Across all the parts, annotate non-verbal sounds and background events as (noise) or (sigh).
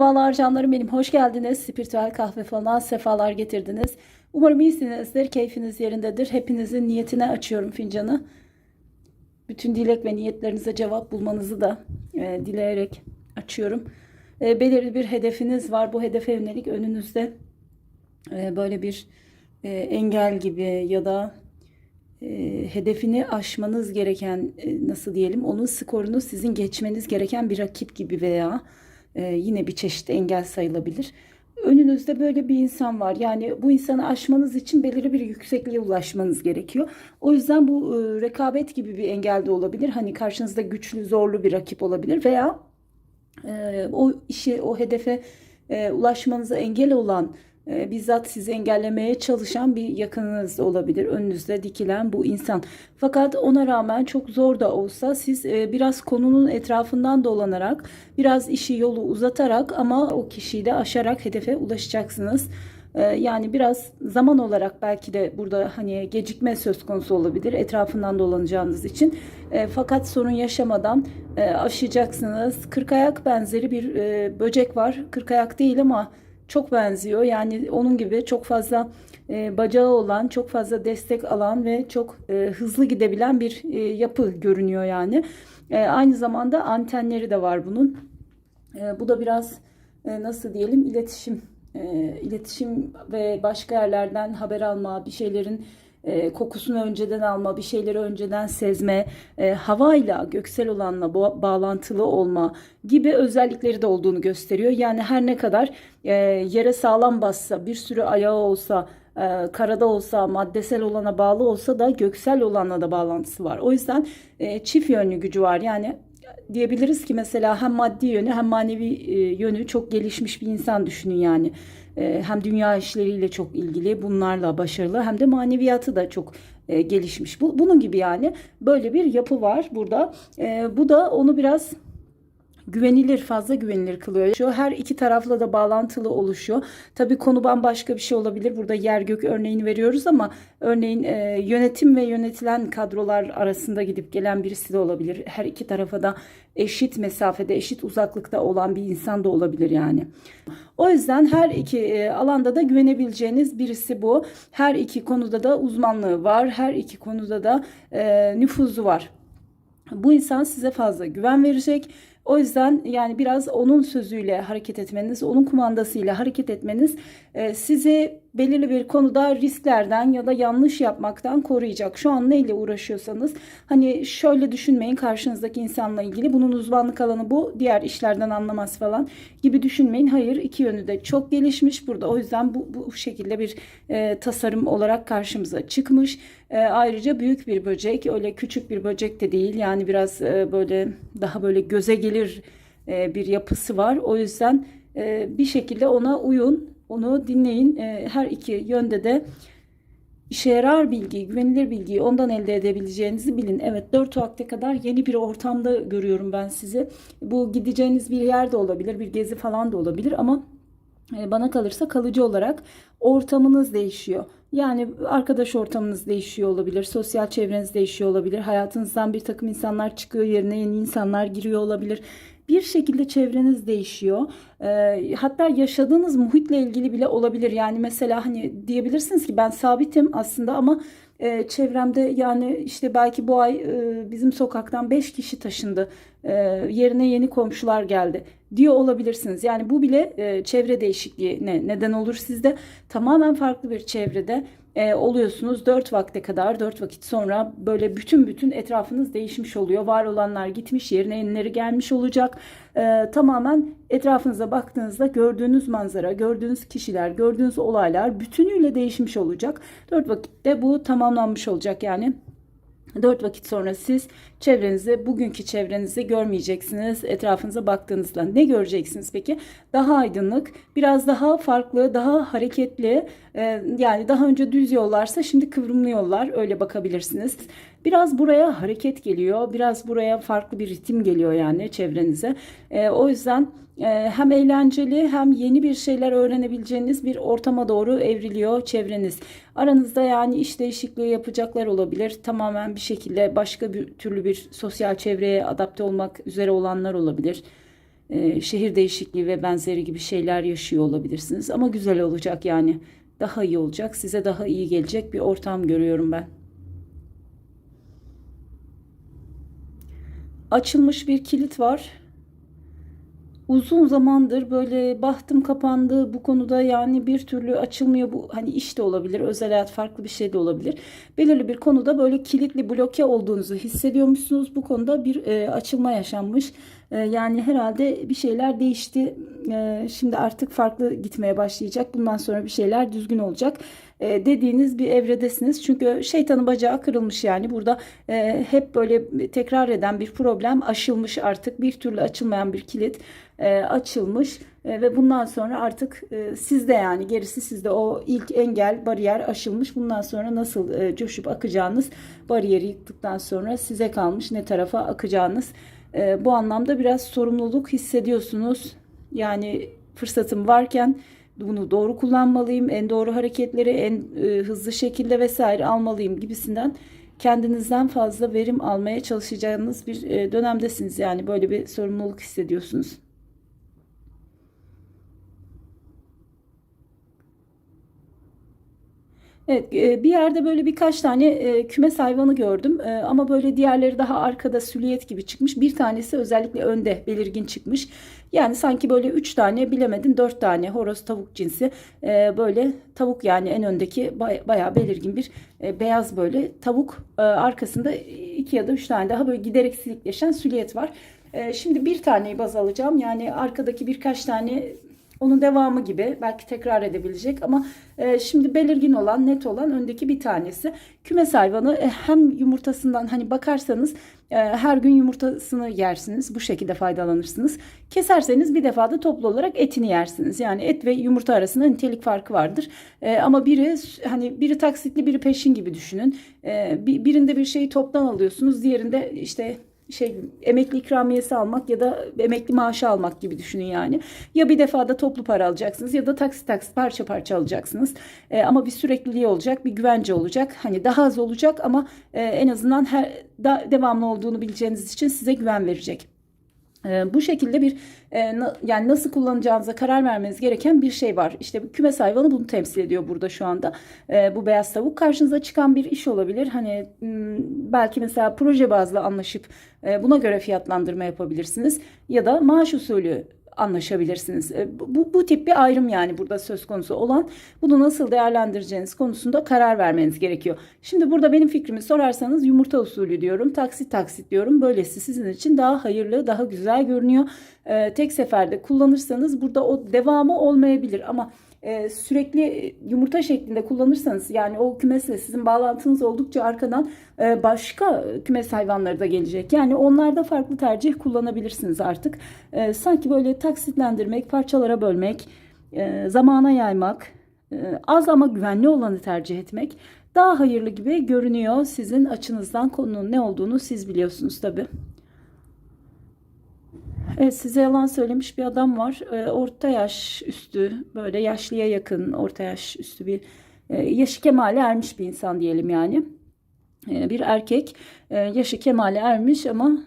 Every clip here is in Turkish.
Merhabalar canlarım benim. Hoş geldiniz. Spiritüel kahve falına sefalar getirdiniz. Umarım iyisinizdir. Keyfiniz yerindedir. Hepinizin niyetine açıyorum fincanı. Bütün dilek ve niyetlerinize cevap bulmanızı da e, dileyerek açıyorum. E, belirli bir hedefiniz var. Bu hedefe yönelik önünüzde e, böyle bir e, engel gibi ya da e, hedefini aşmanız gereken e, nasıl diyelim onun skorunu sizin geçmeniz gereken bir rakip gibi veya e, yine bir çeşit engel sayılabilir. Önünüzde böyle bir insan var. Yani bu insanı aşmanız için belirli bir yüksekliğe ulaşmanız gerekiyor. O yüzden bu e, rekabet gibi bir engel de olabilir. Hani karşınızda güçlü, zorlu bir rakip olabilir veya e, o işi, o hedefe ulaşmanıza engel olan e, bizzat sizi engellemeye çalışan bir yakınınız olabilir. Önünüzde dikilen bu insan. Fakat ona rağmen çok zor da olsa siz e, biraz konunun etrafından dolanarak, biraz işi yolu uzatarak ama o kişiyi de aşarak hedefe ulaşacaksınız. E, Yani biraz zaman olarak belki de burada hani gecikme söz konusu olabilir etrafından dolanacağınız için. E, Fakat sorun yaşamadan e, aşacaksınız. Kırkayak benzeri bir e, böcek var. Kırkayak değil ama çok benziyor. Yani onun gibi çok fazla e, bacağı olan, çok fazla destek alan ve çok e, hızlı gidebilen bir e, yapı görünüyor yani. E, aynı zamanda antenleri de var bunun. E, bu da biraz e, nasıl diyelim iletişim, e, iletişim ve başka yerlerden haber alma, bir şeylerin e, kokusunu önceden alma, bir şeyleri önceden sezme, e, havayla, göksel olanla ba- bağlantılı olma gibi özellikleri de olduğunu gösteriyor. Yani her ne kadar e, yere sağlam bassa, bir sürü ayağı olsa, e, karada olsa, maddesel olana bağlı olsa da göksel olanla da bağlantısı var. O yüzden e, çift yönlü gücü var. Yani diyebiliriz ki mesela hem maddi yönü hem manevi e, yönü çok gelişmiş bir insan düşünün yani. E, hem dünya işleriyle çok ilgili, bunlarla başarılı hem de maneviyatı da çok e, gelişmiş. Bu, bunun gibi yani böyle bir yapı var burada. Bu da onu biraz güvenilir, fazla güvenilir kılıyor. Şu her iki tarafla da bağlantılı oluşuyor. Tabii konu bambaşka bir şey olabilir. Burada yer gök örneğini veriyoruz ama örneğin e, yönetim ve yönetilen kadrolar arasında gidip gelen birisi de olabilir. Her iki tarafa da eşit mesafede, eşit uzaklıkta olan bir insan da olabilir yani. O yüzden her iki e, alanda da güvenebileceğiniz birisi bu. Her iki konuda da uzmanlığı var. Her iki konuda da e, nüfuzu var. Bu insan size fazla güven verecek. O yüzden yani biraz onun sözüyle hareket etmeniz, onun kumandasıyla hareket etmeniz e, sizi belirli bir konuda risklerden ya da yanlış yapmaktan koruyacak. Şu an neyle uğraşıyorsanız hani şöyle düşünmeyin karşınızdaki insanla ilgili bunun uzmanlık alanı bu diğer işlerden anlamaz falan gibi düşünmeyin. Hayır iki yönü de çok gelişmiş burada. O yüzden bu, bu şekilde bir e, tasarım olarak karşımıza çıkmış. E, ayrıca büyük bir böcek öyle küçük bir böcek de değil yani biraz e, böyle daha böyle göze gelir e, bir yapısı var. O yüzden e, bir şekilde ona uyun onu dinleyin. E, her iki yönde de işe yarar bilgiyi, güvenilir bilgiyi ondan elde edebileceğinizi bilin. Evet 4 vakte kadar yeni bir ortamda görüyorum ben sizi. Bu gideceğiniz bir yer de olabilir, bir gezi falan da olabilir ama e, bana kalırsa kalıcı olarak ortamınız değişiyor. Yani arkadaş ortamınız değişiyor olabilir, sosyal çevreniz değişiyor olabilir, hayatınızdan bir takım insanlar çıkıyor, yerine yeni insanlar giriyor olabilir. Bir şekilde çevreniz değişiyor. Ee, hatta yaşadığınız muhitle ilgili bile olabilir. Yani mesela hani diyebilirsiniz ki ben sabitim aslında ama e, çevremde yani işte belki bu ay e, bizim sokaktan 5 kişi taşındı. E, yerine yeni komşular geldi diyor olabilirsiniz. Yani bu bile e, çevre değişikliğine neden olur sizde. Tamamen farklı bir çevrede e, oluyorsunuz. 4 vakte kadar 4 vakit sonra böyle bütün bütün etrafınız değişmiş oluyor. Var olanlar gitmiş yerine yenileri gelmiş olacak. E, tamamen etrafınıza baktığınızda gördüğünüz manzara, gördüğünüz kişiler, gördüğünüz olaylar bütünüyle değişmiş olacak. 4 vakitte bu tamamlanmış olacak yani. Dört vakit sonra siz çevrenizi, bugünkü çevrenizi görmeyeceksiniz. Etrafınıza baktığınızda ne göreceksiniz peki? Daha aydınlık, biraz daha farklı, daha hareketli. e, yani daha önce düz yollarsa şimdi kıvrımlı yollar öyle bakabilirsiniz. Biraz buraya hareket geliyor, biraz buraya farklı bir ritim geliyor yani çevrenize. E, o yüzden hem eğlenceli hem yeni bir şeyler öğrenebileceğiniz bir ortama doğru evriliyor çevreniz. Aranızda yani iş değişikliği yapacaklar olabilir. Tamamen bir şekilde başka bir türlü bir sosyal çevreye adapte olmak üzere olanlar olabilir. e, şehir değişikliği ve benzeri gibi şeyler yaşıyor olabilirsiniz. Ama güzel olacak yani. Daha iyi olacak. Size daha iyi gelecek bir ortam görüyorum ben. Açılmış bir kilit var uzun zamandır böyle bahtım kapandı bu konuda yani bir türlü açılmıyor. Bu hani iş de olabilir özel hayat farklı bir şey de olabilir. Belirli bir konuda böyle kilitli bloke olduğunuzu hissediyormuşsunuz. Bu konuda bir e, açılma yaşanmış. E, yani herhalde bir şeyler değişti. E, şimdi artık farklı gitmeye başlayacak. Bundan sonra bir şeyler düzgün olacak e, dediğiniz bir evredesiniz. Çünkü şeytanın bacağı kırılmış yani burada e, hep böyle tekrar eden bir problem aşılmış artık bir türlü açılmayan bir kilit e, açılmış ve bundan sonra artık sizde yani gerisi sizde o ilk engel bariyer aşılmış. Bundan sonra nasıl coşup akacağınız bariyeri yıktıktan sonra size kalmış ne tarafa akacağınız. Bu anlamda biraz sorumluluk hissediyorsunuz. Yani fırsatım varken bunu doğru kullanmalıyım, en doğru hareketleri en e, hızlı şekilde vesaire almalıyım gibisinden kendinizden fazla verim almaya çalışacağınız bir e, dönemdesiniz. Yani böyle bir sorumluluk hissediyorsunuz. Evet, e, bir yerde böyle birkaç tane e, kümes hayvanı gördüm E, ama böyle diğerleri daha arkada süliyet gibi çıkmış. Bir tanesi özellikle önde belirgin çıkmış. Yani sanki böyle üç tane bilemedin dört tane horoz tavuk cinsi böyle tavuk yani en öndeki bay- bayağı belirgin bir beyaz böyle tavuk arkasında iki ya da üç tane daha böyle giderek silikleşen süliyet var. Şimdi bir taneyi baz alacağım yani arkadaki birkaç tane onun devamı gibi belki tekrar edebilecek ama e, şimdi belirgin olan net olan öndeki bir tanesi. Kümes hayvanı e, hem yumurtasından hani bakarsanız e, her gün yumurtasını yersiniz. Bu şekilde faydalanırsınız. Keserseniz bir defada toplu olarak etini yersiniz. Yani et ve yumurta arasında nitelik farkı vardır. E, ama biri hani biri taksitli biri peşin gibi düşünün. E, birinde bir şeyi toptan alıyorsunuz. Diğerinde işte şey emekli ikramiyesi almak ya da emekli maaşı almak gibi düşünün yani. Ya bir defada toplu para alacaksınız ya da taksit taksit parça parça alacaksınız. E, ama bir sürekliliği olacak, bir güvence olacak. Hani daha az olacak ama e, en azından her da, devamlı olduğunu bileceğiniz için size güven verecek. E, bu şekilde bir e, yani nasıl kullanacağınıza karar vermeniz gereken bir şey var. İşte kümes hayvanı bunu temsil ediyor burada şu anda. E, bu beyaz tavuk karşınıza çıkan bir iş olabilir. Hani m, belki mesela proje bazlı anlaşıp e, buna göre fiyatlandırma yapabilirsiniz ya da maaş usulü anlaşabilirsiniz. E, bu, bu tip bir ayrım yani burada söz konusu olan. Bunu nasıl değerlendireceğiniz konusunda karar vermeniz gerekiyor. Şimdi burada benim fikrimi sorarsanız yumurta usulü diyorum. Taksit taksit diyorum. Böylesi sizin için daha hayırlı, daha güzel görünüyor. Ee, tek seferde kullanırsanız burada o devamı olmayabilir ama e, sürekli yumurta şeklinde kullanırsanız yani o kümesle sizin bağlantınız oldukça arkadan e, başka kümes hayvanları da gelecek. Yani onlarda farklı tercih kullanabilirsiniz artık. E, sanki böyle taksitlendirmek, parçalara bölmek, zamana yaymak, az ama güvenli olanı tercih etmek daha hayırlı gibi görünüyor. Sizin açınızdan konunun ne olduğunu siz biliyorsunuz tabii. Evet, size yalan söylemiş bir adam var. E, orta yaş üstü, böyle yaşlıya yakın, orta yaş üstü bir e, yaşı kemale ermiş bir insan diyelim yani. E, bir erkek e, yaşı kemale ermiş ama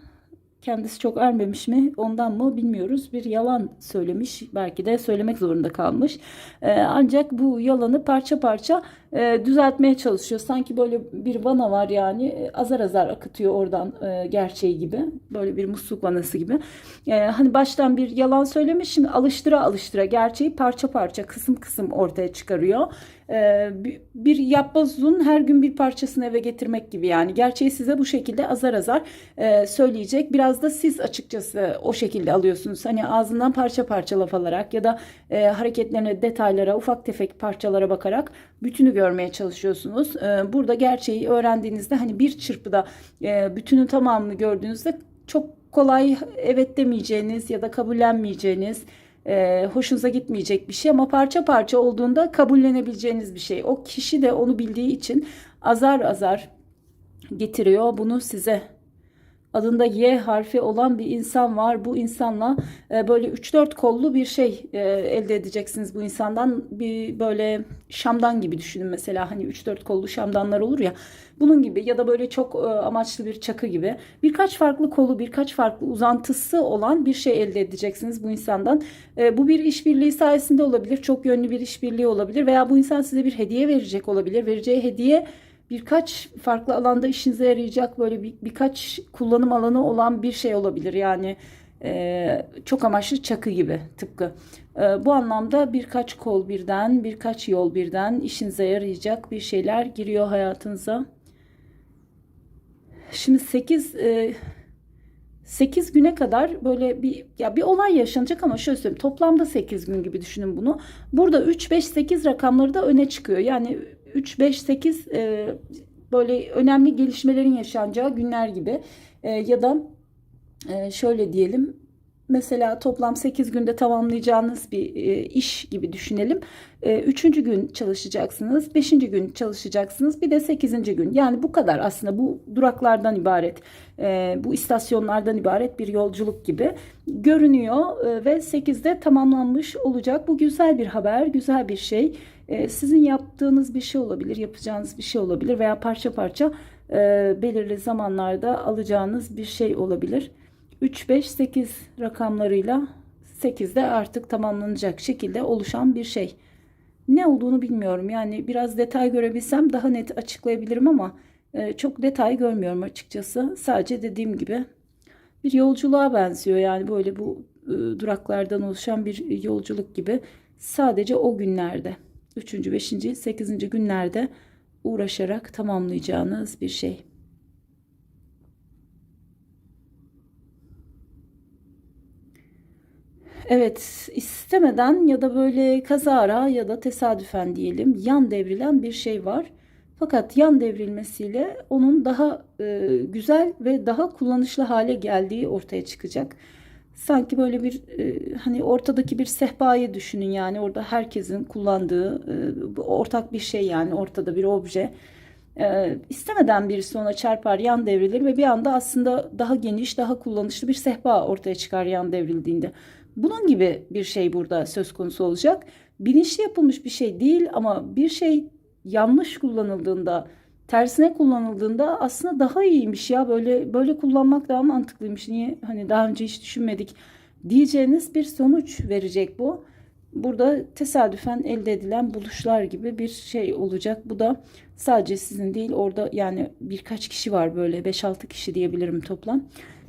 kendisi çok ermemiş mi ondan mı bilmiyoruz. Bir yalan söylemiş belki de söylemek zorunda kalmış. Ee, ancak bu yalanı parça parça e, düzeltmeye çalışıyor. Sanki böyle bir vana var yani e, azar azar akıtıyor oradan e, gerçeği gibi. Böyle bir musluk vanası gibi. E, hani baştan bir yalan söylemiş şimdi alıştıra alıştıra gerçeği parça parça kısım kısım ortaya çıkarıyor. E, bir yapbozun her gün bir parçasını eve getirmek gibi yani gerçeği size bu şekilde azar azar e, söyleyecek. Biraz da siz açıkçası o şekilde alıyorsunuz. Hani ağzından parça parça laf alarak ya da e, hareketlerine, detaylara, ufak tefek parçalara bakarak bütünü görmeye çalışıyorsunuz. E, burada gerçeği öğrendiğinizde hani bir çırpıda bütünün tamamını gördüğünüzde çok kolay evet demeyeceğiniz ya da kabullenmeyeceğiniz e, hoşunuza gitmeyecek bir şey ama parça parça olduğunda kabullenebileceğiniz bir şey. O kişi de onu bildiği için azar azar getiriyor bunu size adında Y harfi olan bir insan var. Bu insanla e, böyle 3-4 kollu bir şey e, elde edeceksiniz bu insandan. Bir böyle şamdan gibi düşünün mesela hani 3-4 kollu şamdanlar olur ya. Bunun gibi ya da böyle çok e, amaçlı bir çakı gibi. Birkaç farklı kolu, birkaç farklı uzantısı olan bir şey elde edeceksiniz bu insandan. E, bu bir işbirliği sayesinde olabilir. Çok yönlü bir işbirliği olabilir veya bu insan size bir hediye verecek olabilir. Vereceği hediye birkaç farklı alanda işinize yarayacak böyle bir, birkaç kullanım alanı olan bir şey olabilir. Yani e, çok amaçlı çakı gibi tıpkı. E, bu anlamda birkaç kol birden, birkaç yol birden işinize yarayacak bir şeyler giriyor hayatınıza. Şimdi 8 e, 8 güne kadar böyle bir ya bir olay yaşanacak ama şöyle söyleyeyim toplamda 8 gün gibi düşünün bunu. Burada 3 5 8 rakamları da öne çıkıyor. Yani 3 5 8 e, böyle önemli gelişmelerin yaşanacağı günler gibi. E, ya da e, şöyle diyelim mesela toplam 8 günde tamamlayacağınız bir e, iş gibi düşünelim. E, üçüncü gün çalışacaksınız, beşinci gün çalışacaksınız, bir de sekizinci gün. Yani bu kadar aslında bu duraklardan ibaret, e, bu istasyonlardan ibaret bir yolculuk gibi görünüyor ve 8'de tamamlanmış olacak. Bu güzel bir haber, güzel bir şey. Sizin yaptığınız bir şey olabilir, yapacağınız bir şey olabilir veya parça parça belirli zamanlarda alacağınız bir şey olabilir. 3, 5, 8 rakamlarıyla 8'de artık tamamlanacak şekilde oluşan bir şey. Ne olduğunu bilmiyorum. Yani biraz detay görebilsem daha net açıklayabilirim ama e, çok detay görmüyorum açıkçası. Sadece dediğim gibi bir yolculuğa benziyor. Yani böyle bu e, duraklardan oluşan bir yolculuk gibi. Sadece o günlerde 3. 5. 8. günlerde uğraşarak tamamlayacağınız bir şey. Evet, istemeden ya da böyle kazara ya da tesadüfen diyelim yan devrilen bir şey var. Fakat yan devrilmesiyle onun daha e, güzel ve daha kullanışlı hale geldiği ortaya çıkacak. Sanki böyle bir e, hani ortadaki bir sehpayı düşünün yani orada herkesin kullandığı e, ortak bir şey yani ortada bir obje. E, istemeden birisi ona çarpar yan devrilir ve bir anda aslında daha geniş daha kullanışlı bir sehpa ortaya çıkar yan devrildiğinde. Bunun gibi bir şey burada söz konusu olacak. Bilinçli yapılmış bir şey değil ama bir şey yanlış kullanıldığında, tersine kullanıldığında aslında daha iyiymiş ya böyle böyle kullanmak daha mantıklıymış. Niye hani daha önce hiç düşünmedik diyeceğiniz bir sonuç verecek bu. Burada tesadüfen elde edilen buluşlar gibi bir şey olacak. Bu da sadece sizin değil orada yani birkaç kişi var böyle 5-6 kişi diyebilirim toplam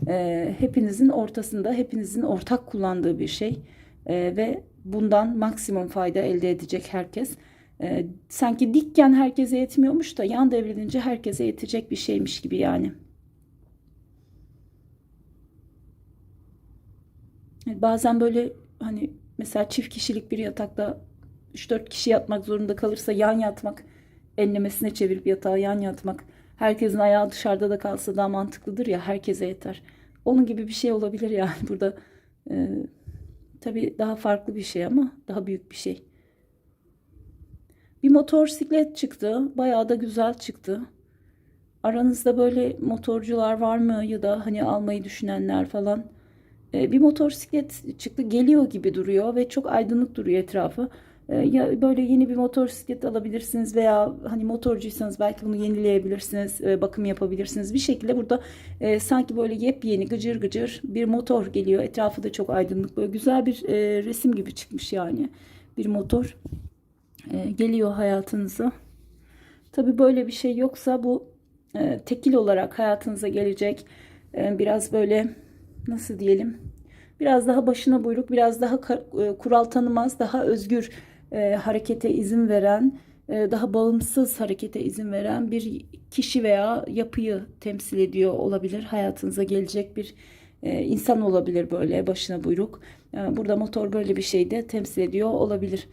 e, hepinizin ortasında, hepinizin ortak kullandığı bir şey e, ve bundan maksimum fayda elde edecek herkes. E, sanki dikken herkese yetmiyormuş da yan devrilince herkese yetecek bir şeymiş gibi yani. Bazen böyle hani mesela çift kişilik bir yatakta 3-4 kişi yatmak zorunda kalırsa yan yatmak, enlemesine çevirip yatağa yan yatmak herkesin ayağı dışarıda da kalsa daha mantıklıdır ya herkese yeter. Onun gibi bir şey olabilir yani (laughs) burada. E, tabii daha farklı bir şey ama daha büyük bir şey. Bir motosiklet çıktı. Bayağı da güzel çıktı. Aranızda böyle motorcular var mı ya da hani almayı düşünenler falan. E, bir motosiklet çıktı. Geliyor gibi duruyor ve çok aydınlık duruyor etrafı. Ee, ya böyle yeni bir motosiklet alabilirsiniz veya hani motorcuysanız belki bunu yenileyebilirsiniz, e, bakım yapabilirsiniz. Bir şekilde burada e, sanki böyle yepyeni gıcır gıcır bir motor geliyor. Etrafı da çok aydınlık böyle güzel bir e, resim gibi çıkmış yani. Bir motor e, geliyor hayatınıza. Tabi böyle bir şey yoksa bu e, tekil olarak hayatınıza gelecek. E, biraz böyle nasıl diyelim biraz daha başına buyruk, biraz daha e, kural tanımaz, daha özgür e, harekete izin veren, e, daha bağımsız harekete izin veren bir kişi veya yapıyı temsil ediyor olabilir. Hayatınıza gelecek bir e, insan olabilir böyle başına buyruk. E, burada motor böyle bir şey de temsil ediyor olabilir.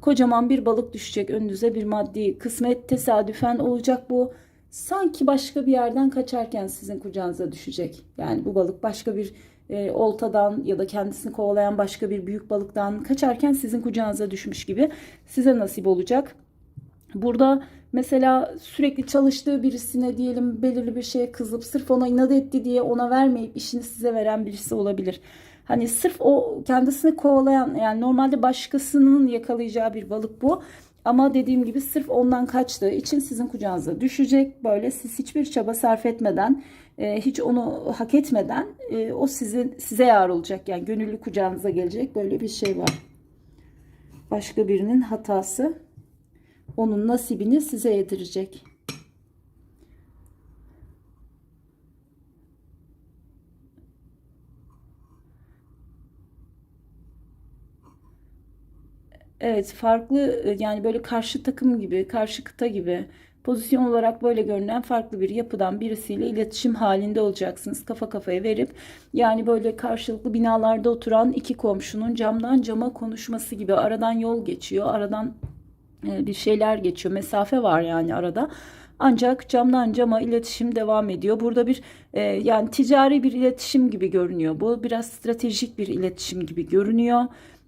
Kocaman bir balık düşecek önünüze bir maddi kısmet tesadüfen olacak bu. Sanki başka bir yerden kaçarken sizin kucağınıza düşecek. Yani bu balık başka bir e, oltadan ya da kendisini kovalayan başka bir büyük balıktan kaçarken sizin kucağınıza düşmüş gibi size nasip olacak. Burada Mesela sürekli çalıştığı birisine diyelim belirli bir şeye kızıp sırf ona inat etti diye ona vermeyip işini size veren birisi olabilir. Hani sırf o kendisini kovalayan yani normalde başkasının yakalayacağı bir balık bu. Ama dediğim gibi sırf ondan kaçtığı için sizin kucağınıza düşecek. Böyle siz hiçbir çaba sarf etmeden, e, hiç onu hak etmeden e, o sizin size yar olacak. Yani gönüllü kucağınıza gelecek. Böyle bir şey var. Başka birinin hatası onun nasibini size yedirecek. Evet, farklı e, yani böyle karşı takım gibi, karşı kıta gibi pozisyon olarak böyle görünen farklı bir yapıdan birisiyle iletişim halinde olacaksınız. Kafa kafaya verip yani böyle karşılıklı binalarda oturan iki komşunun camdan cama konuşması gibi aradan yol geçiyor. Aradan e, bir şeyler geçiyor. Mesafe var yani arada. Ancak camdan cama iletişim devam ediyor. Burada bir e, yani ticari bir iletişim gibi görünüyor. Bu biraz stratejik bir iletişim gibi görünüyor.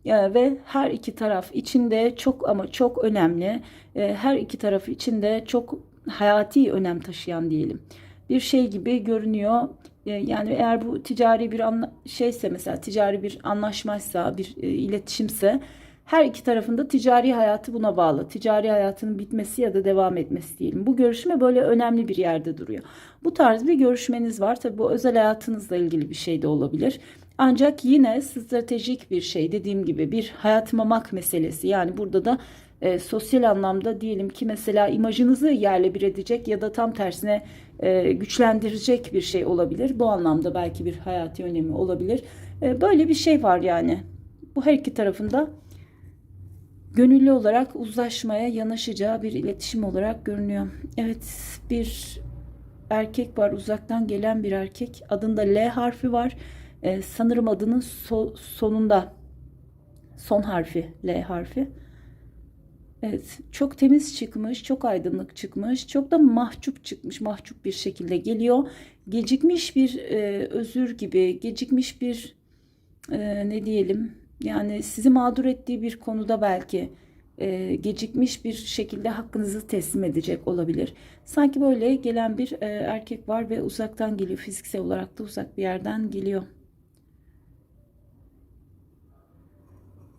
E, ve her iki taraf içinde çok ama çok önemli. E, her iki taraf içinde çok hayati önem taşıyan diyelim. Bir şey gibi görünüyor. E, yani eğer bu ticari bir şeyse mesela ticari bir anlaşmaysa, bir e, iletişimse her iki tarafında ticari hayatı buna bağlı. Ticari hayatının bitmesi ya da devam etmesi diyelim. Bu görüşme böyle önemli bir yerde duruyor. Bu tarz bir görüşmeniz var. Tabii bu özel hayatınızla ilgili bir şey de olabilir. Ancak yine stratejik bir şey dediğim gibi bir hayat mamak meselesi. Yani burada da e, sosyal anlamda diyelim ki mesela imajınızı yerle bir edecek ya da tam tersine e, güçlendirecek bir şey olabilir. Bu anlamda belki bir hayati önemi olabilir. E, böyle bir şey var yani. Bu her iki tarafında gönüllü olarak uzlaşmaya yanaşacağı bir iletişim olarak görünüyor. Evet bir erkek var uzaktan gelen bir erkek adında L harfi var. Ee, sanırım adının so- sonunda son harfi L harfi. Evet çok temiz çıkmış çok aydınlık çıkmış çok da mahcup çıkmış mahcup bir şekilde geliyor. Gecikmiş bir e, özür gibi gecikmiş bir e, ne diyelim yani sizi mağdur ettiği bir konuda belki e, gecikmiş bir şekilde hakkınızı teslim edecek olabilir. Sanki böyle gelen bir e, erkek var ve uzaktan geliyor. Fiziksel olarak da uzak bir yerden geliyor.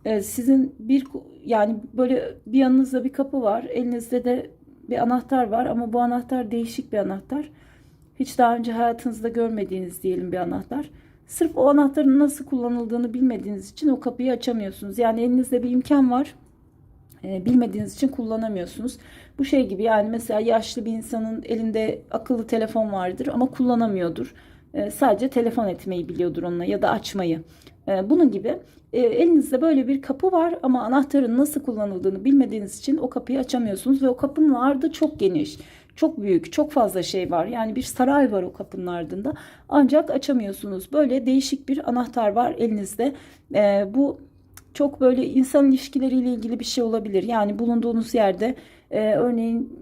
E, sizin bir yani böyle bir yanınızda bir kapı var. Elinizde de bir anahtar var ama bu anahtar değişik bir anahtar. Hiç daha önce hayatınızda görmediğiniz diyelim bir anahtar. Sırf o anahtarın nasıl kullanıldığını bilmediğiniz için o kapıyı açamıyorsunuz. Yani elinizde bir imkan var. E, bilmediğiniz için kullanamıyorsunuz. Bu şey gibi yani mesela yaşlı bir insanın elinde akıllı telefon vardır ama kullanamıyordur. E, sadece telefon etmeyi biliyordur onunla ya da açmayı. E, bunun gibi e, elinizde böyle bir kapı var ama anahtarın nasıl kullanıldığını bilmediğiniz için o kapıyı açamıyorsunuz ve o kapının ardı çok geniş. Çok büyük, çok fazla şey var. Yani bir saray var o kapının ardında. Ancak açamıyorsunuz. Böyle değişik bir anahtar var elinizde. E, bu çok böyle insan ilişkileriyle ilgili bir şey olabilir. Yani bulunduğunuz yerde e, örneğin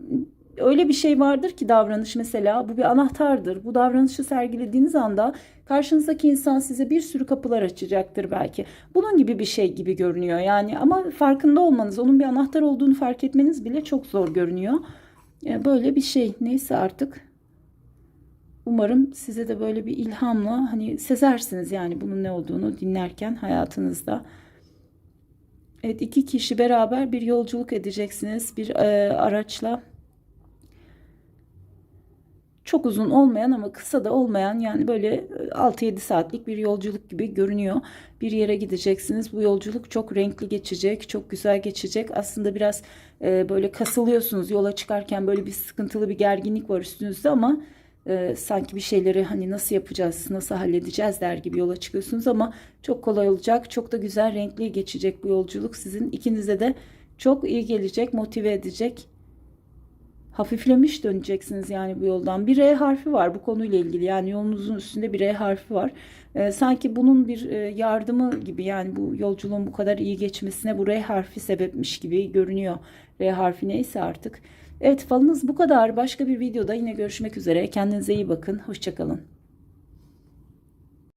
öyle bir şey vardır ki davranış mesela bu bir anahtardır. Bu davranışı sergilediğiniz anda karşınızdaki insan size bir sürü kapılar açacaktır belki. Bunun gibi bir şey gibi görünüyor yani ama farkında olmanız, onun bir anahtar olduğunu fark etmeniz bile çok zor görünüyor. E, böyle bir şey neyse artık. Umarım size de böyle bir ilhamla hani sezersiniz yani bunun ne olduğunu dinlerken hayatınızda. Evet iki kişi beraber bir yolculuk edeceksiniz bir e, araçla. Çok uzun olmayan ama kısa da olmayan yani böyle 6-7 saatlik bir yolculuk gibi görünüyor. Bir yere gideceksiniz. Bu yolculuk çok renkli geçecek, çok güzel geçecek. Aslında biraz e, böyle kasılıyorsunuz yola çıkarken böyle bir sıkıntılı bir gerginlik var üstünüzde ama e, sanki bir şeyleri hani nasıl yapacağız, nasıl halledeceğiz der gibi yola çıkıyorsunuz ama çok kolay olacak. Çok da güzel, renkli geçecek bu yolculuk. Sizin ikinize de çok iyi gelecek, motive edecek. Hafiflemiş döneceksiniz yani bu yoldan. Bir R harfi var bu konuyla ilgili. Yani yolunuzun üstünde bir R harfi var. E, sanki bunun bir e, yardımı gibi yani bu yolculuğun bu kadar iyi geçmesine bu R harfi sebepmiş gibi görünüyor. R harfi neyse artık. Evet falınız bu kadar. Başka bir videoda yine görüşmek üzere. Kendinize iyi bakın. Hoşçakalın.